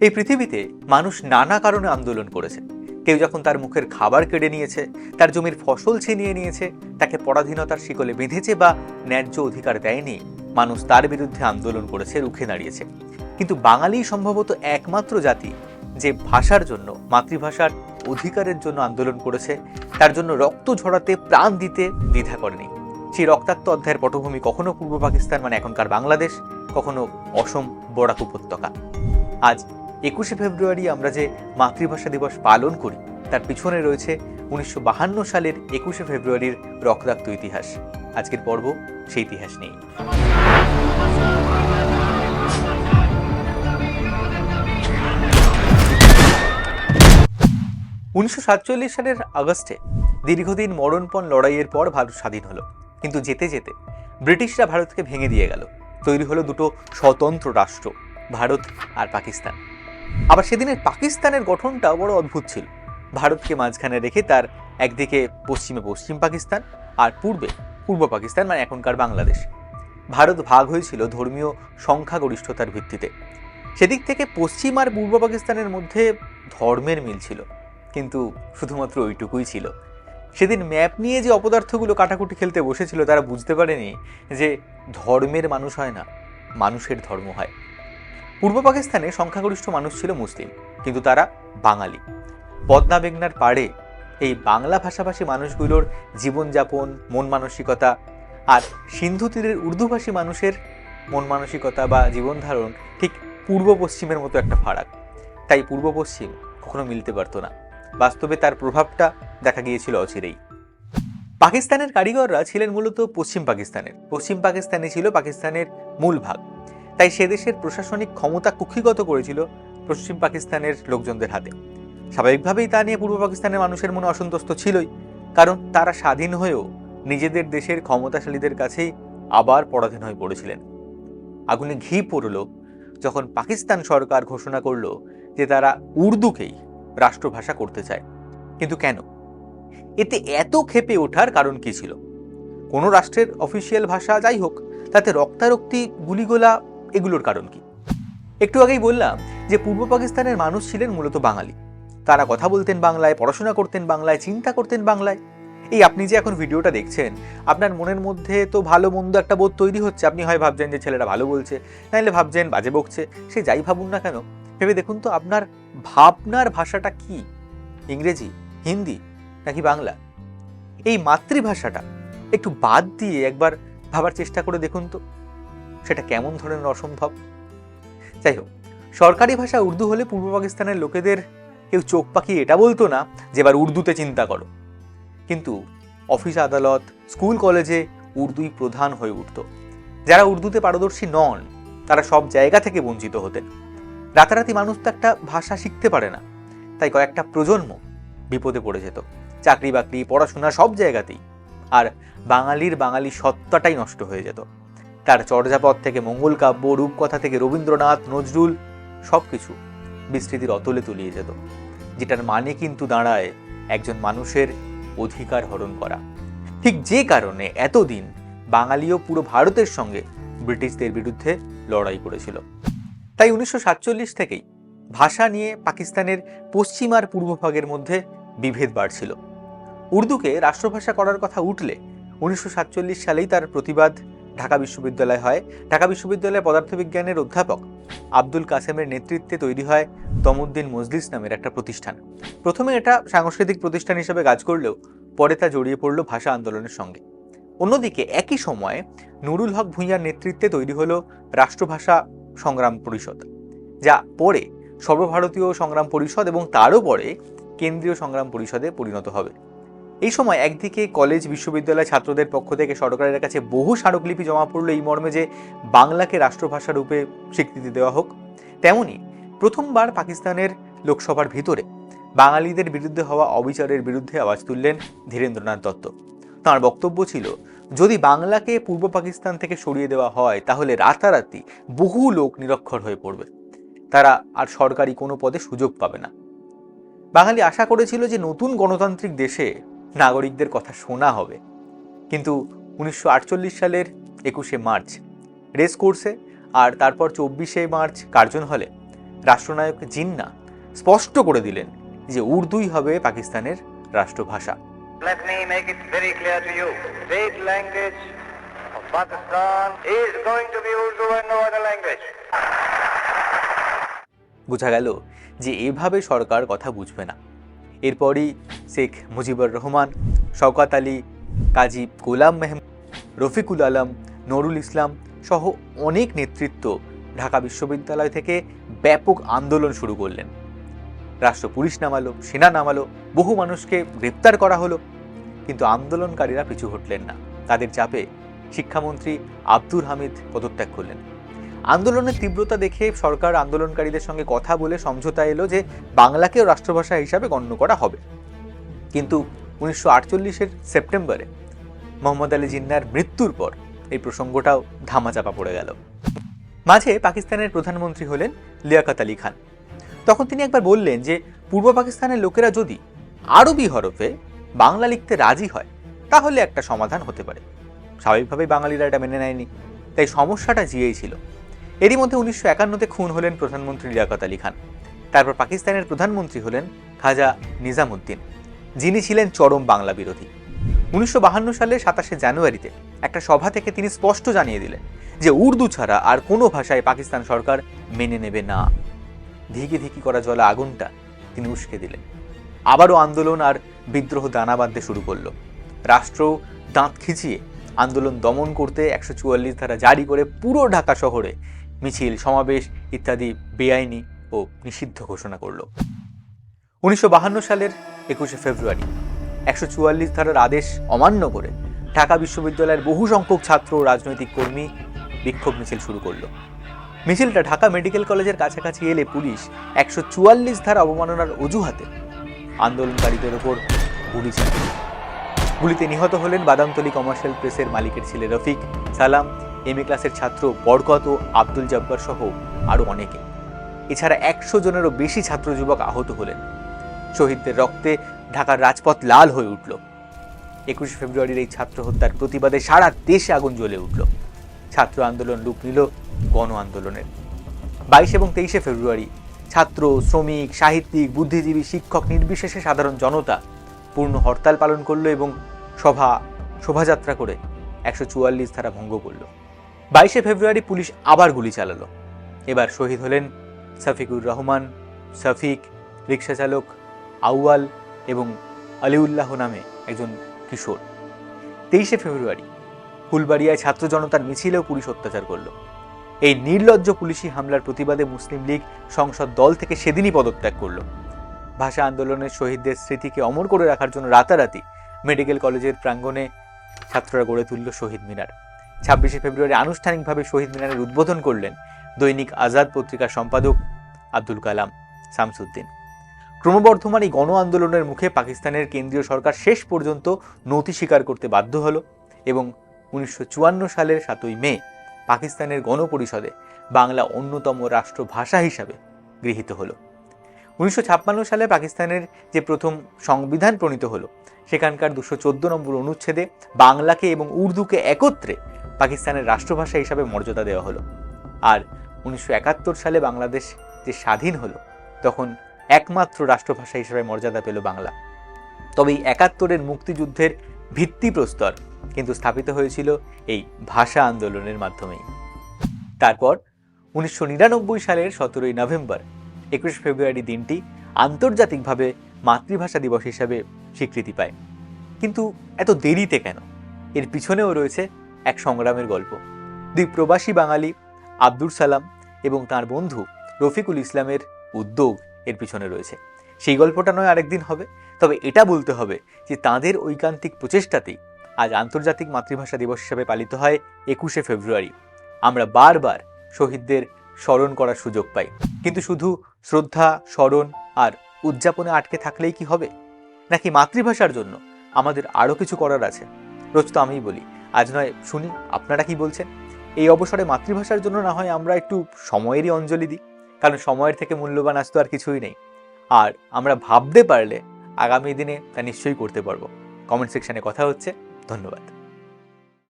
এই পৃথিবীতে মানুষ নানা কারণে আন্দোলন করেছে। কেউ যখন তার মুখের খাবার কেড়ে নিয়েছে, তার জমির ফসল ছিনিয়ে নিয়েছে, তাকে পরাধীনতার শিকলে বেঁধেছে বা ন্যায্য অধিকার দেয়নি, মানুষ তার বিরুদ্ধে আন্দোলন করেছে, রুখে দাঁড়িয়েছে। কিন্তু বাঙালি সম্ভবত একমাত্র জাতি যে ভাষার জন্য, মাতৃভাষার অধিকারের জন্য আন্দোলন করেছে, তার জন্য রক্ত ঝরাতে প্রাণ দিতে দ্বিধা করেনি। সেই রক্তাক্ত অধ্যায়ের পটভূমি কখনো পূর্ব পাকিস্তান মানে এখনকার বাংলাদেশ, কখনো অসম বরাক উপত্যকা। আজ একুশে ফেব্রুয়ারি আমরা যে মাতৃভাষা দিবস পালন করি, তার পিছনে রয়েছে উনিশশো সালের একুশে ফেব্রুয়ারির রক্তাক্ত ইতিহাস। আজকের পর্ব সেই ইতিহাস নেই উনিশশো সাতচল্লিশ সালের আগস্টে দীর্ঘদিন মরণপণ লড়াইয়ের পর ভারত স্বাধীন হলো। কিন্তু যেতে যেতে ব্রিটিশরা ভারতকে ভেঙে দিয়ে গেল। তৈরি হলো দুটো স্বতন্ত্র রাষ্ট্র, ভারত আর পাকিস্তান। আবার সেদিনের পাকিস্তানের গঠনটাও বড় অদ্ভুত ছিল। ভারতকে মাঝখানে রেখে তার একদিকে পশ্চিমে পশ্চিম পাকিস্তান আর পূর্বে পূর্ব পাকিস্তান মানে এখনকার বাংলাদেশ। ভারত ভাগ হয়েছিল ধর্মীয় সংখ্যাগরিষ্ঠতার ভিত্তিতে। সেদিক থেকে পশ্চিম আর পূর্ব পাকিস্তানের মধ্যে ধর্মের মিল ছিল, কিন্তু শুধুমাত্র ওইটুকুই ছিল। সেদিন ম্যাপ নিয়ে যে অপদার্থগুলো কাটাকুটি খেলতে বসেছিল, তারা বুঝতে পারেনি যে ধর্মের মানুষ হয় না, মানুষের ধর্ম হয়। পূর্ব পাকিস্তানে সংখ্যাগরিষ্ঠ মানুষ ছিল মুসলিম, কিন্তু তারা বাঙালি। পদ্মা মেঘনার পাড়ে এই বাংলা ভাষাভাষী মানুষগুলোর জীবনযাপন, মন মানসিকতা আর সিন্ধু তীরের উর্দুভাষী মানুষের মন মানসিকতা বা জীবনধারণ ঠিক পূর্ব পশ্চিমের মতো একটা ফারাক। তাই পূর্ব পশ্চিম কখনো মিলতে পারতো না। বাস্তবে তার প্রভাবটা দেখা গিয়েছিল অচিরেই। পাকিস্তানের কারিগররা ছিলেন মূলত পশ্চিম পাকিস্তানের। পশ্চিম পাকিস্তানে ছিল পাকিস্তানের মূল ভাগ। তাই সে দেশের প্রশাসনিক ক্ষমতা কুক্ষিগত করেছিল পশ্চিম পাকিস্তানের লোকজনদের হাতে। স্বাভাবিকভাবেই তা নিয়ে পূর্ব পাকিস্তানের মানুষের মনে অসন্তুষ্ট ছিলই, কারণ তারা স্বাধীন হয়েও নিজেদের দেশের ক্ষমতাশালীদের কাছেই আবার পরাধীন হয়ে পড়েছিলেন। আগুনে ঘি পড়ল যখন পাকিস্তান সরকার ঘোষণা করল যে তারা উর্দুকেই রাষ্ট্রভাষা করতে চায়। কিন্তু কেন? এতে এত ক্ষেপে ওঠার কারণ কি ছিল? কোনো রাষ্ট্রের অফিসিয়াল ভাষা যাই হোক, তাতে রক্তারক্তি, গুলিগোলা এগুলোর কারণ কি? একটু আগেই বললাম যে পূর্ব পাকিস্তানের মানুষ ছিলেন মূলত বাঙালি। তারা কথা বলতেন বাংলায়, পড়াশোনা করতেন বাংলায়, চিন্তা করতেন বাংলায়। এই আপনি যে এখন ভিডিওটা দেখছেন, আপনার মনের মধ্যে তো ভালো মন্দ একটা বোধ তৈরি হচ্ছে। আপনি হয় ভাবছেন যে ছেলেরা ভালো বলছে নাহলে ভাবছেন বাজে বকছে, সে যাই ভাবুন না কেন? ভেবে দেখুন তো আপনার ভাবনার ভাষাটা কি? ইংরেজি, হিন্দি নাকি বাংলা? এই মাতৃভাষাটা একটু বাদ দিয়ে একবার ভাবার চেষ্টা করে দেখুন তো। সেটা কেমন ধরনের অসম্ভব? যাই হোক, সরকারি ভাষা উর্দু হলে পূর্ব পাকিস্তানের লোকেদের কেউ চোখ পাখি এটা বলতো না যে এবার উর্দুতে চিন্তা করো। কিন্তু অফিস আদালত, স্কুল কলেজে উর্দুই প্রধান হয়ে উঠত। যারা উর্দুতে পারদর্শী নন, তারা সব জায়গা থেকে বঞ্চিত হতেন। রাতারাতি মানুষ তো একটা ভাষা শিখতে পারে না। তাই কয়েকটা প্রজন্ম বিপদে পড়ে যেত। চাকরি বাকরি পড়াশোনা সব জায়গাতেই। আর বাঙালির বাঙালি সত্তাটাই নষ্ট হয়ে যেত। তার চর্যাপদ থেকে মঙ্গল কাব্য, রূপকথা থেকে রবীন্দ্রনাথ, নজরুল সব কিছু বিস্তৃতির অতলে তলিয়ে যেত, যেটার মানে কিন্তু দাঁড়ায় একজন মানুষের অধিকার হরণ করা। ঠিক যে কারণে এতদিন বাঙালিও পুরো ভারতের সঙ্গে ব্রিটিশদের বিরুদ্ধে লড়াই করেছিল। তাই উনিশশো সাতচল্লিশ থেকেই ভাষা নিয়ে পাকিস্তানের পশ্চিম আর পূর্বভাগের মধ্যে বিভেদ বাড়ছিল। উর্দুকে রাষ্ট্রভাষা করার কথা উঠলে উনিশশো সাতচল্লিশ সালেই তার প্রতিবাদ ঢাকা বিশ্ববিদ্যালয় হয়। ঢাকা বিশ্ববিদ্যালয়ের পদার্থবিজ্ঞানের অধ্যাপক আব্দুল কাসেমের নেতৃত্বে তৈরি হয় তমুদ্দিন মজলিস নামের একটা প্রতিষ্ঠান। প্রথমে এটা সাংস্কৃতিক প্রতিষ্ঠান হিসেবে কাজ করলেও পরে তা জড়িয়ে পড়ল ভাষা আন্দোলনের সঙ্গে। অন্যদিকে একই সময়ে নুরুল হক ভূঁইয়ার নেতৃত্বে তৈরি হলো রাষ্ট্রভাষা সংগ্রাম পরিষদ, যা পরে সর্বভারতীয় সংগ্রাম পরিষদ এবং তারও পরে কেন্দ্রীয় সংগ্রাম পরিষদে পরিণত হবে। এই সময় একদিকে কলেজ, বিশ্ববিদ্যালয় ছাত্রদের পক্ষ থেকে সরকারের কাছে বহু স্মারকলিপি জমা পড়ল এই মর্মে যে বাংলাকে রাষ্ট্রভাষা রূপে স্বীকৃতি দেওয়া হোক। তেমনি প্রথমবার পাকিস্তানের লোকসভার ভিতরে বাঙালিদের বিরুদ্ধে হওয়া অবিচারের বিরুদ্ধে আওয়াজ তুললেন ধীরেন্দ্রনাথ দত্ত। তাঁর বক্তব্য ছিল, যদি বাংলাকে পূর্ব পাকিস্তান থেকে সরিয়ে দেওয়া হয়, তাহলে রাতারাতি বহু লোক নিরক্ষর হয়ে পড়বে। তারা আর সরকারি কোনো পদে সুযোগ পাবে না। বাঙালি আশা করেছিল যে নতুন গণতান্ত্রিক দেশে নাগরিকদের কথা শোনা হবে কিন্তু উনিশশো আটচল্লিশ সালের একুশে মার্চ রেস কোর্সে আর তারপর চব্বিশে মার্চ কার্জন হলে রাষ্ট্রনায়ক জিন্না স্পষ্ট করে দিলেন যে উর্দুই হবে পাকিস্তানের রাষ্ট্রভাষা Let me make it very clear to you. State language of Pakistan is going to be Urdu and no other language. বোঝা গেল যে এভাবে সরকার কথা বুঝবে না এরপরই শেখ মুজিবুর রহমান, শওকাত আলী, কাজী গোলাম মেহমুদ, রফিকুল আলম, নুরুল ইসলাম সহ অনেক নেতৃত্ব ঢাকা বিশ্ববিদ্যালয় থেকে ব্যাপক আন্দোলন শুরু করলেন। রাষ্ট্র পুলিশ নামালো, সেনা নামালো, বহু মানুষকে গ্রেপ্তার করা হলো, কিন্তু আন্দোলনকারীরা পিছু হটলেন না। তাদের চাপে শিক্ষামন্ত্রী আব্দুর হামিদ পদত্যাগ করলেন। আন্দোলনের তীব্রতা দেখে সরকার আন্দোলনকারীদের সঙ্গে কথা বলে সমঝোতা এলো যে বাংলাকেও রাষ্ট্রভাষা হিসাবে গণ্য করা হবে। কিন্তু উনিশশো আটচল্লিশের সেপ্টেম্বরে মোহাম্মদ আলী জিন্নার মৃত্যুর পর এই প্রসঙ্গটাও ধামাচাপা পড়ে গেল। মাঝে পাকিস্তানের প্রধানমন্ত্রী হলেন লিয়াকত আলী খান। তখন তিনি একবার বললেন যে, পূর্ব পাকিস্তানের লোকেরা যদি আরবি হরফে বাংলা লিখতে রাজি হয়, তাহলে একটা সমাধান হতে পারে। স্বাভাবিকভাবেই বাঙালিরা এটা মেনে নেয়নি। তাই সমস্যাটা জিয়েই ছিল। এরই মধ্যে উনিশশো একান্নতে খুন হলেন প্রধানমন্ত্রী লিয়াকত আলী খান। তারপর পাকিস্তানের প্রধানমন্ত্রী হলেন খাজা নিজামুদ্দিন, যিনি ছিলেন চরম বাংলা বিরোধী। উনিশশো সালের সাতাশে জানুয়ারিতে একটা সভা থেকে তিনি স্পষ্ট জানিয়ে দিলেন যে উর্দু ছাড়া আর কোনো ভাষায় পাকিস্তান সরকার মেনে নেবে না। ধিকি ধিকি করা জলা আগুনটা তিনি উস্কে দিলেন। আবারও আন্দোলন আর বিদ্রোহ দানা বাঁধতে শুরু করল। রাষ্ট্র দাঁত খিচিয়ে আন্দোলন দমন করতে একশো চুয়াল্লিশ ধারা জারি করে পুরো ঢাকা শহরে মিছিল, সমাবেশ ইত্যাদি বেআইনি ও নিষিদ্ধ ঘোষণা করল। উনিশশো সালের একুশে ফেব্রুয়ারি, একশো চুয়াল্লিশ ধারার আদেশ অমান্য করে ঢাকা বিশ্ববিদ্যালয়ের বহু সংখ্যক ছাত্র ও রাজনৈতিক কর্মী বিক্ষোভ মিছিল শুরু করল। মিছিলটা ঢাকা মেডিকেল কলেজের কাছাকাছি এলে পুলিশ একশো চুয়াল্লিশ ধারা অবমাননার অজুহাতে আন্দোলনকারীদের ওপর গুলি চালায়। গুলিতে নিহত হলেন বাদামতলী কমার্শিয়াল প্রেসের মালিকের ছেলে রফিক সালাম এম এ ক্লাসের ছাত্র বরকত ও আব্দুল জব্বার সহ আরও অনেকে। এছাড়া একশো জনেরও বেশি ছাত্র যুবক আহত হলেন। শহীদদের রক্তে ঢাকার রাজপথ লাল হয়ে উঠল। একুশে ফেব্রুয়ারির এই ছাত্র হত্যার প্রতিবাদে সারা দেশে আগুন জ্বলে উঠল। ছাত্র আন্দোলন রূপ নিল গণ আন্দোলনের। বাইশ এবং তেইশে ফেব্রুয়ারি ছাত্র, শ্রমিক, সাহিত্যিক, বুদ্ধিজীবী, শিক্ষক, নির্বিশেষে সাধারণ জনতা পূর্ণ হরতাল পালন করল এবং সভা, শোভাযাত্রা করে একশো চুয়াল্লিশ ধারা ভঙ্গ করল। বাইশে ফেব্রুয়ারি পুলিশ আবার গুলি চালালো। এবার শহীদ হলেন সাফিকুর রহমান, শফিক রিক্সা চালক আউয়াল এবং আলিউল্লাহ নামে একজন কিশোর। তেইশে ফেব্রুয়ারি ফুলবাড়িয়ায় ছাত্র জনতার মিছিলেও পুলিশ অত্যাচার করল। এই নির্লজ্জ পুলিশি হামলার প্রতিবাদে মুসলিম লীগ সংসদ দল থেকে সেদিনই পদত্যাগ করল। ভাষা আন্দোলনের শহীদদের স্মৃতিকে অমর করে রাখার জন্য রাতারাতি মেডিকেল কলেজের প্রাঙ্গণে ছাত্ররা গড়ে তুলল শহীদ মিনার। ছাব্বিশে ফেব্রুয়ারি আনুষ্ঠানিকভাবে শহীদ মিনারের উদ্বোধন করলেন দৈনিক আজাদ পত্রিকার সম্পাদক আব্দুল কালাম শামসুদ্দিন। ক্রমবর্ধমান এই গণ আন্দোলনের মুখে পাকিস্তানের কেন্দ্রীয় সরকার শেষ পর্যন্ত নথি স্বীকার করতে বাধ্য হল এবং উনিশশো চুয়ান্ন সালের সাতই মে পাকিস্তানের গণপরিষদে বাংলা অন্যতম রাষ্ট্রভাষা হিসাবে গৃহীত হলো। উনিশশো ছাপ্পান্ন সালে পাকিস্তানের যে প্রথম সংবিধান প্রণীত হলো, সেখানকার দুশো চোদ্দ নম্বর অনুচ্ছেদে বাংলাকে এবং উর্দুকে একত্রে পাকিস্তানের রাষ্ট্রভাষা হিসাবে মর্যাদা দেওয়া হলো। আর উনিশশো একাত্তর সালে বাংলাদেশ যে স্বাধীন হলো, তখন একমাত্র রাষ্ট্রভাষা হিসেবে মর্যাদা পেল বাংলা। তবে এই একাত্তরের মুক্তিযুদ্ধের ভিত্তিপ্রস্তর কিন্তু স্থাপিত হয়েছিল এই ভাষা আন্দোলনের মাধ্যমেই। তারপর উনিশশো নিরানব্বই সালের সতেরোই নভেম্বর একুশ ফেব্রুয়ারি দিনটি আন্তর্জাতিকভাবে মাতৃভাষা দিবস হিসাবে স্বীকৃতি পায়। কিন্তু এত দেরিতে কেন? এর পিছনেও রয়েছে এক সংগ্রামের গল্প। দুই প্রবাসী বাঙালি আব্দুল সালাম এবং তার বন্ধু রফিকুল ইসলামের উদ্যোগ এর পিছনে রয়েছে। সেই গল্পটা নয় আরেকদিন হবে, তবে এটা বলতে হবে যে তাদের ঐকান্তিক প্রচেষ্টাতেই আজ আন্তর্জাতিক মাতৃভাষা দিবস হিসাবে পালিত হয় একুশে ফেব্রুয়ারি। আমরা বারবার শহীদদের স্মরণ করার সুযোগ পাই। কিন্তু শুধু শ্রদ্ধা, স্মরণ আর উদযাপনে আটকে থাকলেই কি হবে? নাকি মাতৃভাষার জন্য আমাদের আরও কিছু করার আছে? রোজ তো আমিই বলি, আজ নয়, শুনি, আপনারা কি বলছেন? এই অবসরে মাতৃভাষার জন্য না হয় আমরা একটু সময়েরই অঞ্জলি দিই, কারণ সময়ের থেকে মূল্যবান আজ তো আর কিছুই নেই। আর আমরা ভাবতে পারলে আগামী দিনে তা নিশ্চয়ই করতে পারব। কমেন্ট সেকশানে কথা হচ্ছে, ধন্যবাদ।